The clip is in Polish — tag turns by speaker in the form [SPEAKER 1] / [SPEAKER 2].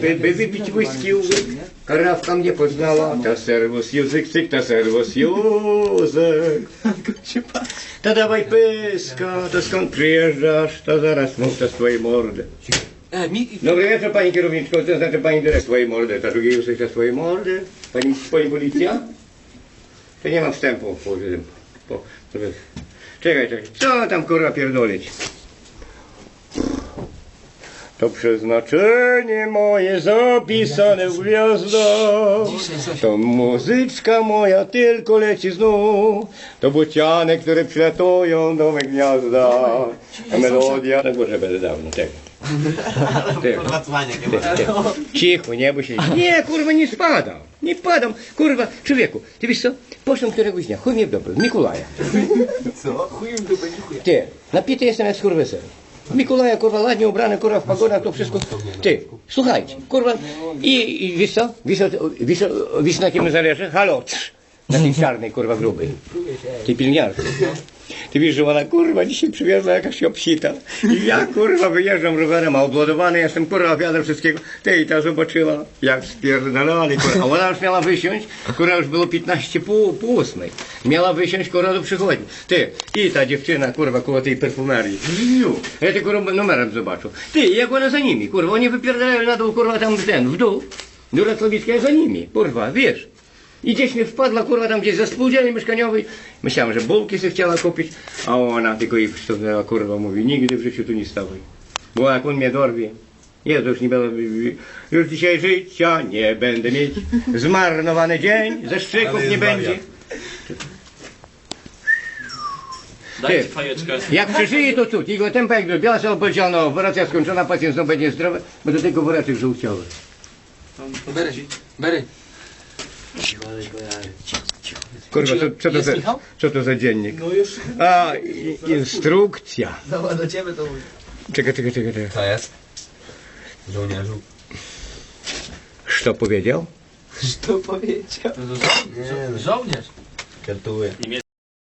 [SPEAKER 1] by, by wypić whisky, karawka mnie poznała, ta serwus Józek, cyk, ta serwus Józek. To dawaj pyska, to skąd przyjeżdżasz, to zaraz mów to z twojej mordy.
[SPEAKER 2] E, mi...
[SPEAKER 1] Dobry wieczór pani kierowniczko, to znaczy pani dyrektor swojej mordy, to drugi Józek to swojej mordy. Pani, pani policja? To nie ma wstępu. Po, po, czekaj, czekaj, co tam kurwa pierdolić? To przeznaczenie moje zapisane w gwiazdach. To muzyczka moja tylko leci znów. To bociany, które przylatują do me gniazda. A melodia... No może będę dawno, tego. Tego. Cicho, nie bój się. Nie, kurwa, nie spadam. Nie padam. Kurwa, człowieku, ty wiesz co? Poszłem któregoś dnia, chuj mnie w dobro, Mikołaja.
[SPEAKER 2] Co? Chuj tu będzie chuj.
[SPEAKER 1] Ty, napity jestem jak skurwysel. Mikołaja, kurwa, ładnie ubrany, kurwa, w pagodach, to wszystko. Ty, słuchajcie, kurwa, i, i wiesz co? Wiesz, wiesz, wiesz na kim zależy? Halo, na tej czarnej, kurwa, grubej. Tej pielniarki. Ty wiesz, że ona, kurwa, dzisiaj przywiozła jakaś obsita. I ja, kurwa, wyjeżdżam rowerem, a obładowany jestem, kurwa, wiadomo wszystkiego. Ty, i ta zobaczyła, jak spierdalali, kurwa. A ona już miała wysiąść, kurwa, już było 15 po, po. Miała wysiąść, kurwa, do przychodni. Ty, i ta dziewczyna, kurwa, koło tej perfumerii. Ja ty, kurwa, numerem zobaczył. Ty, jak ona za nimi, kurwa, oni wypierdalają na dół, kurwa, tam w ten, w dół. Dura Słowicka za nimi, kurwa, wiesz. I gdzieś mi wpadła, kurwa, tam gdzieś za spółdzielni mieszkaniowej. Myślałem, że bułki sobie chciała kupić, a ona tylko jej wciągnęła, kurwa, mówi, nigdy w życiu tu nie stawaj. Bo jak on mnie dorwie, Jezu, już nie będę, już dzisiaj życia nie będę mieć. Zmarnowany dzień, ze szczyków nie będzie.
[SPEAKER 3] Dajcie
[SPEAKER 1] Ty.
[SPEAKER 3] fajeczkę.
[SPEAKER 1] Jak przeżyje, to cud. Jego tempa jak do biała się opowiedziano, operacja skończona, pacjent znowu będzie zdrowy, bo do tego woreczek żółciowy.
[SPEAKER 2] Bery, bery.
[SPEAKER 1] Kurwa, co, co, to za, co to za dziennik? A, i- instrukcja.
[SPEAKER 2] Dobra, do ciebie to mówi.
[SPEAKER 1] Czekaj, czekaj, czekaj, czekaj.
[SPEAKER 4] To jest? Żołnierzu.
[SPEAKER 1] Co powiedział?
[SPEAKER 2] Co powiedział?
[SPEAKER 4] Nie,
[SPEAKER 2] Żołnierz.
[SPEAKER 4] kartuję.